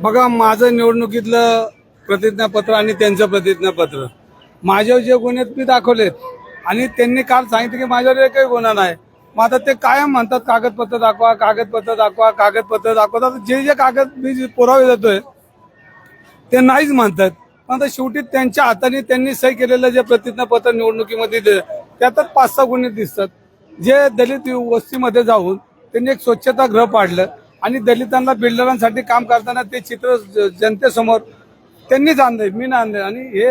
बघा माझं निवडणुकीतलं प्रतिज्ञापत्र आणि त्यांचं प्रतिज्ञापत्र. माझ्यावर जे गुन्हे आहेत मी दाखवलेत आणि त्यांनी काल सांगितलं की माझ्यावर काही गुन्हा नाही. मग आता ते कायम म्हणतात कागदपत्र दाखवा कागदपत्र दाखवा कागदपत्र दाखवतात आता जे जे कागद मी जे पुरावे देतोय ते नाहीच म्हणतात. पण आता शेवटी त्यांच्या हाताने त्यांनी सही केलेलं जे प्रतिज्ञापत्र निवडणुकीमध्ये दिलं त्यातच पाच सहा गुन्हे दिसतात. जे दलित वस्तीमध्ये जाऊन त्यांनी एक स्वच्छतागृह पाडलं. आणि दलितांना बिल्डरांसाठी काम करताना ते चित्र ज- जनतेसमोर त्यांनीच आणलंय मी ना आणलंय. आणि हे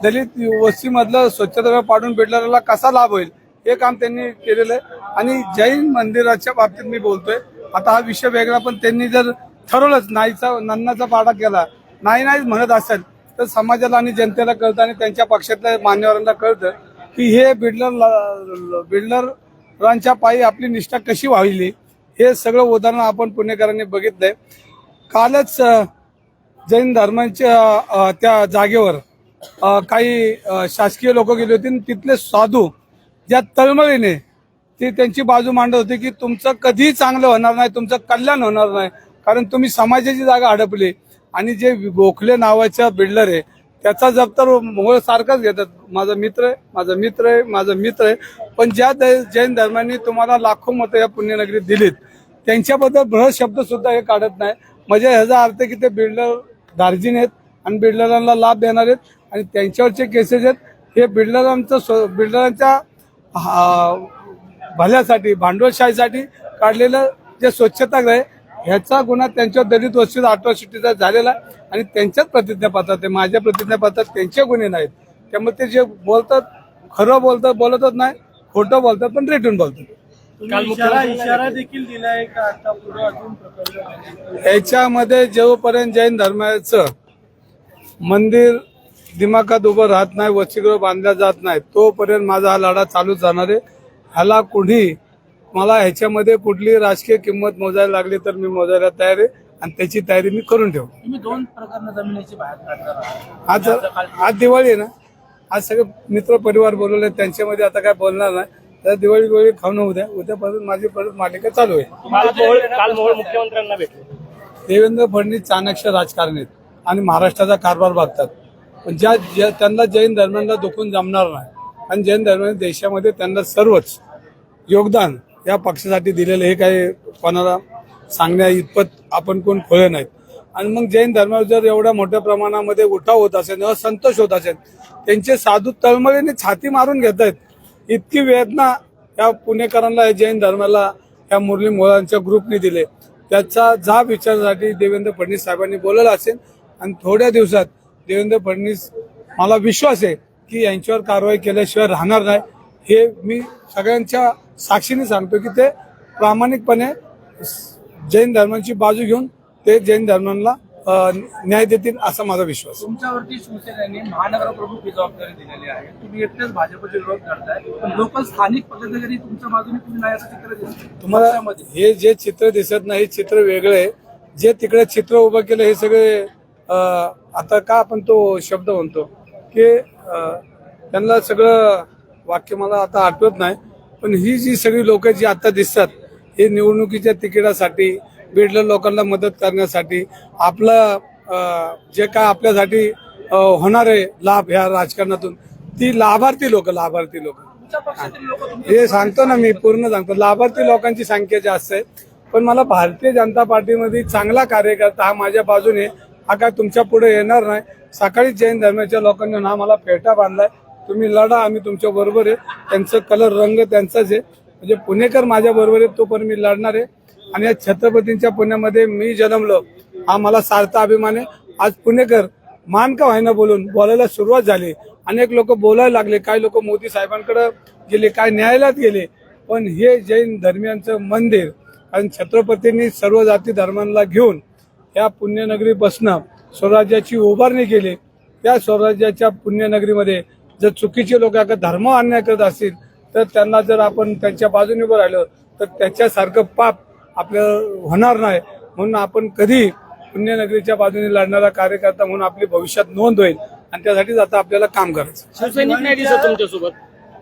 दलित वस्तीमधलं स्वच्छता पाडून बिल्डरला कसा लाभ होईल हे काम त्यांनी केलेलं आहे. आणि जैन मंदिराच्या बाबतीत मी बोलतोय आता हा विषय वेगळा पण त्यांनी जर ठरवलंच नाहीचा नन्नाचा पाडा केला नाही नाहीच म्हणत असेल तर समाजाला आणि जनतेला कळतं आणि त्यांच्या पक्षातल्या मान्यवरांना कळतं की हे बिल्डर बिल्डरांच्या पायी आपली निष्ठा कशी व्हावी हे सगळं उदाहरण आपण पुणेकरांनी बघितलंय. कालच जैन धर्मांच्या त्या जागेवर काही शासकीय लोक गेले होते आणि तिथले साधू ज्या तळमळीने ती त्यांची बाजू मांडत होती की तुमचं कधीही चांगलं होणार नाही तुमचं कल्याण होणार नाही कारण तुम्ही समाजाची जागा हडपली आणि जे गोखले नावाच्या बिल्डर आहे त्याचा जप तर मोहळ सारखाच घेतात. माझा मित्र आहे माझा मित्र आहे माझा मित्र आहे पण ज्या जैन धर्मांनी तुम्हाला लाखो मतं या पुण्यनगरीत दिलीत त्यांच्याबद्दल बृहत शब्द सुद्धा हे काढत नाही. म्हणजे ह्याचा अर्थ की ते बिल्डर दार्जिन आहेत आणि बिल्डरांना लाभ देणार आहेत आणि त्यांच्यावरचे केसेस आहेत. हे बिल्डरांचं स्व- बिल्डरांच्या हा- भल्यासाठी भांडवलशाहीसाठी काढलेलं जे स्वच्छतागृह आहे ह्याचा गुन्हा त्यांच्या दलित वस्तीत अट्रॉसिटीचा झालेला आहे. आणि त्यांच्याच प्रतिज्ञापत्रात आहे. माझ्या प्रतिज्ञापत्रात त्यांचे गुन्हे नाहीत. त्यामुळे ते जे बोलतात खरं बोलतात बोलतच नाही. खोटं बोलतात पण रेटून बोलतात. तुम्ही इशारा इशारा देखील दिलाय का? आता पुढे अजून प्रकल्प याच्यामध्ये जोपर्यंत जैन धर्माचं मंदिर दिमाखात उभं राहत नाही वसतिगृह बांधल्या जात नाही तोपर्यंत माझा हा लढा चालूच जाणार आहे. ह्याला कुणी मला ह्याच्यामध्ये कुठली राजकीय किंमत मोजायला लागली तर मी मोजायला तयार आहे आणि त्याची तयारी मी करून ठेवू तुम्ही दोन प्रकरण जमिनीची बाहेर काढणार आहात. आज आज दिवाळी आहे ना? आज सगळे मित्र परिवार बोलवले त्यांच्यामध्ये आता काय बोलणार नाही. तर दिवाळी दिवाळी खाऊन उद्या उद्यापासून माझी परत मालिका चालू आहे. काल मोहोळ काल मोहोळ मुख्यमंत्र्यांना भेटले. देवेंद्र फडणवीस चाणक्य राजकारणी आहेत आणि महाराष्ट्राचा कारभार बघतात. पण ज्या ज्या- त्यांना जैन धर्मांना दुखून जमणार नाही. आणि जैन धर्माने देशामध्ये त्यांना सर्वच योगदान या पक्षासाठी दिलेलं हे काही कोणाला सांगण्या इतपत आपण कोण खोळे नाहीत. आणि मग जैन धर्मावर जर एवढ्या मोठ्या प्रमाणामध्ये उठाव होत असेल असंतोष होत असेल त्यांचे साधू तळमळीने छाती मारून घेत आहेत इतकी वेदना या पुणेकरांना या जैन धर्माला या मुरली मुलांच्या ग्रुपने दिले. त्याचा जाब विचारासाठी देवेंद्र फडणवीस साहेबांनी बोलवलं असेल. आणि थोड्या दिवसात देवेंद्र फडणवीस मला विश्वास आहे की यांच्यावर कारवाई केल्याशिवाय राहणार नाही. हे मी सगळ्यांच्या साक्षीने सांगतो की ते प्रामाणिकपणे जैन धर्मांची बाजू घेऊन ते जैन धर्मांना न्याय देतील असा माझा विश्वास. तुमच्यावरती शिवसेनेने महानगर प्रमुख ही जबाबदारी दिलेली आहे. तुम्ही एकटेच भाजपचे विरोध करताय. पण लोकल स्थानिक पदाधिकारी तुमच्या बाजूने तुम्ही नाही असं चित्र दिसतं तुम्हाला. हे जे चित्र दिसत नाही हे चित्र वेगळं आहे. जे तिकडे चित्र उभं केलं हे सगळे आता का आपण तो शब्द म्हणतो की त्यांना सगळं वाक्य मला आता आठवत नाही. पण ही जी सगळी लोक जी आता दिसतात हे निवडणुकीच्या तिकिटासाठी बिडलर लोकांना मदत करण्यासाठी आपलं जे काय आपल्यासाठी होणारे लाभ ह्या राजकारणातून ती लाभार्थी लोक लाभार्थी लोक. हे सांगतो ना मी पूर्ण सांगतो. लाभार्थी लोकांची संख्या जास्त आहे. पण मला भारतीय जनता पार्टीमध्ये चांगला कार्यकर्ता हा माझ्या बाजूने हा काय तुमच्यापुढे येणार नाही. सकाळी जैन धर्माच्या लोकांनी ना मला फेटा बांधलाय. तुम्ही लढा आम्ही तुमच्या बरोबर आहे. त्यांचं कलर रंग त्यांचाच आहे. म्हणजे पुणेकर माझ्या बरोबर आहे तोपर्यंत मी लढणार आहे. आणि या छत्रपतींच्या पुण्यामध्ये मी जन्मलो. हा मला सारता अभिमान. आहे आज पुणेकर मान का व्हायना बोलून बोलायला सुरुवात झाली. अनेक लोक बोलायला लागले. काही लोक मोदी साहेबांकडे गेले काय न्यायालयात गेले. पण हे जैन धर्मियांचं मंदिर कारण छत्रपतींनी सर्व जाती धर्मांना घेऊन या पुण्यनगरी बसणं स्वराज्याची उभारणी केली. त्या स्वराज्याच्या पुण्यनगरीमध्ये जर चुकीचे लोक अगर धर्म अन्याय करत असतील तर त्यांना जर आपण त्यांच्या बाजूने उभं राहिलो तर त्याच्यासारखं पाप आपल्याला होणार नाही. म्हणून आपण कधी पुण्यनगरीच्या बाजूने लढणारा कार्यकर्ता म्हणून आपली भविष्यात नोंद होईल. आणि त्यासाठीच आता आपल्याला काम करायचं शिवसैनिक नाही दिसत तुमच्यासोबत?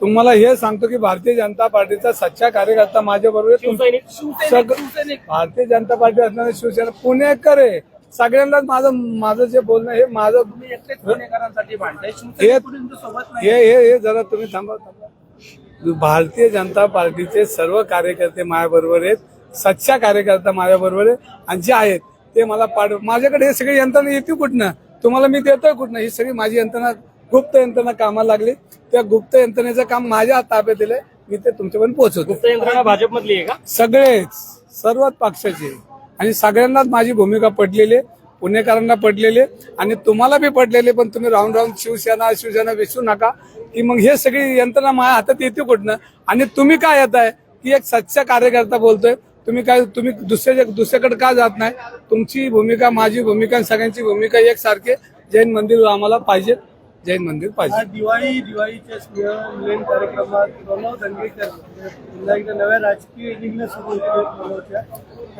तुम्हाला हे सांगतो की भारतीय जनता पार्टीचा सच्चा कार्यकर्ता माझ्या बरोबर भारतीय जनता पार्टी असणारे शिवसेना पुणेकर आहे सगळ्यांनाच माझं माझं जे बोलणं हे माझं पुणेकरांसाठी हे- हे हे हे जरा तुम्ही थांबा थांबा. भारतीय जनता पार्टीचे सर्व कार्यकर्ते माझ्याबरोबर आहेत. सच्चा कार्यकर्ता माझ्याबरोबर आहे आणि जे आहेत ते मला पाठ माझ्याकडे हे सगळी यंत्रणा येते कुठनं? तुम्हाला मी देतोय कुठनं? ही सगळी माझी यंत्रणा गुप्त यंत्रणा कामाला लागली. त्या गुप्त यंत्रणेचं काम माझ्या ताब्यात दिलंय. मी ते तुमच्यापर्यंत पोहोचवतो गुप्त यंत्रणा भाजपमधली आहे का? सगळेच सर्वच पक्षाचे. आणि सगळ्यांनाच माझी भूमिका पडलेली आहे. पुणेकरांना पडलेली आणि तुम्हाला बी पडलेली पण तुम्ही राऊंड राऊंड शिवसेना शिवसेना विसरू नका. की मग हे सगळी यंत्रणा माझ्या हातात येते कुठनं? आणि तुम्ही काय येत आहे की एक सच्चा कार्यकर्ता बोलतोय. तुम्ही काय तुम्ही दुसऱ्या दुसऱ्याकडे का जात नाही? तुमची भूमिका माझी भूमिका आणि सगळ्यांची भूमिका एकसारखे जैन मंदिर आम्हाला पाहिजे. जैन मंदिर पाहिजे. दिवाळी दिवाळीच्या स्नेहमिलन कार्यक्रमात प्रणव पुन्हा एकदा नव्या राजकीय इनिंगला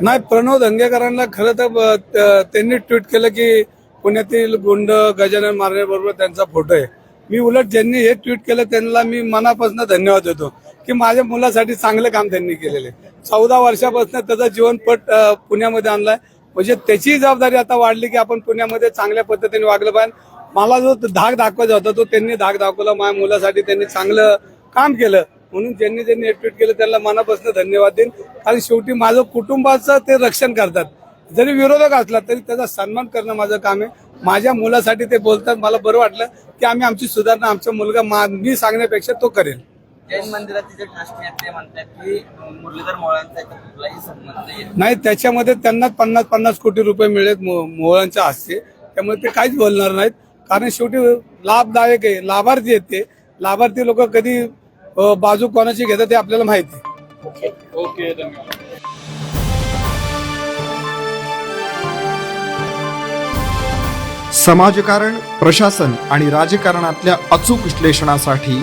नाही प्रणव दंगेकरांना खरं तर त्यांनी ट्विट केलं की पुण्यातील गुंड गजानन मारणे बरोबर त्यांचा फोटो आहे. मी उलट ज्यांनी हे ट्विट केलं त्यांना मी मनापासून धन्यवाद देतो. की माझ्या मुलासाठी चांगलं काम त्यांनी केलेलं आहे. चौदा वर्षापासून त्याचा जीवनपट पुण्यामध्ये आणलाय. म्हणजे त्याची जबाबदारी आता वाढली की आपण पुण्यामध्ये चांगल्या पद्धतीने वागलं पाहिजे. मला जो धाक दाखवायचा होता तो त्यांनी धाक दाखवला. माझ्या मुलासाठी त्यांनी चांगलं काम केलं. म्हणून ज्यांनी ज्यांनी ट्विट केलं त्यांना मनापासून धन्यवाद देईन. कारण शेवटी माझं कुटुंबाचं ते रक्षण करतात. जरी विरोधक असला तरी त्याचा सन्मान करणं माझं काम आहे. माझ्या मुलासाठी ते बोलतात. मला बरं वाटलं की आम्ही आमची सुधारणा आमचा मुलगा मा- मी सांगण्यापेक्षा तो करेल. जैन मंदिराचे जे ट्रस्टी आहेत ते म्हणतात की मुरलीधर मोळांचा इथं कुठलाही संबंध येत नाही. त्याच्यामध्ये त्यांना पन्नास पन्नास कोटी रुपये मिळेल मो- मोहळांच्या हस्ते त्यामुळे ते काहीच बोलणार नाहीत. कारण शेवटी लाभदायक आहे लाभार्थी आहेत ते. लाभार्थी लोक कधी अ, बाजू कोणाची घेतात ते आपल्याला माहिती आहे. ओके धन्यवाद. समाजकारण प्रशासन आणि राजकारणातल्या अचूक विश्लेषणासाठी